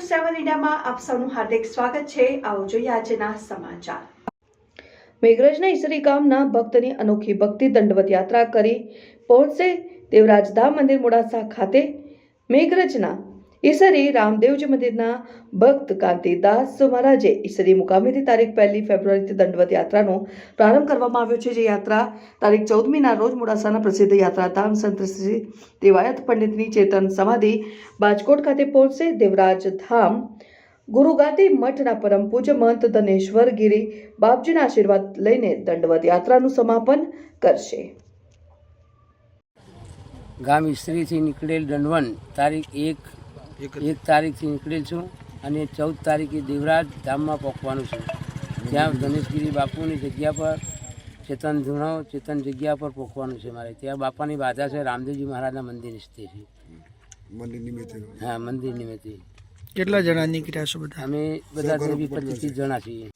સેવન ઇન્ડિયામાં આપ સૌનું હાર્દિક સ્વાગત છે. આવો જોઈએ આજના સમાચાર. મેઘરજના ઈસરી ગામના ભક્તની અનોખી ભક્તિ દંડવત યાત્રા કરી પહોંચશે દેવરાજધામ મંદિર મોડાસા ખાતે મેઘરજના ઈસરી રામદેવજી મંદિરના ભક્ત કાંતિદાસ મહારાજે ઈસરી મુકામેથી તારીખ પહેલી ફેબ્રુઆરીથી દંડવત યાત્રાનો પ્રારંભ કરવામાં આવ્યો છે. જે યાત્રા તારીખ ચૌદમીના રોજ મોડાસાના પ્રસિદ્ધ યાત્રાધામ સંત શ્રી દેવાયત પંડિતની ચેતન સમાધિ બાજકોટ ખાતે પહોંચશે. દેવરાજ ધામ ગુરુગાદી મઠના પરમ પૂજ્ય મહંત ધનેશ્વર ગિરી બાપજીના આશીર્વાદ લઈને દંડવત યાત્રાનું સમાપન કરશે. ગામ ઈસરીથી નીકળેલ દંડવન તારીખ એક એક તારીખથી નીકળેલ છું અને ચૌદ તારીખે દેવરાજ ધામમાં પહોંચવાનું છું. ત્યાં ધનેશગીરી બાપુની જગ્યા પર ચેતન ધૂણો ચેતન જગ્યા પર પહોંચવાનું છે મારે. ત્યાં બાપાની બાધા છે રામદેવજી મહારાજના મંદિર નિસ્તે છે. મંદિર નિમિત્તે. હા મંદિર નિમિત્તે. કેટલા જણા નીકળ્યા છો બધા? અમે બધા પચીસ જણા છીએ.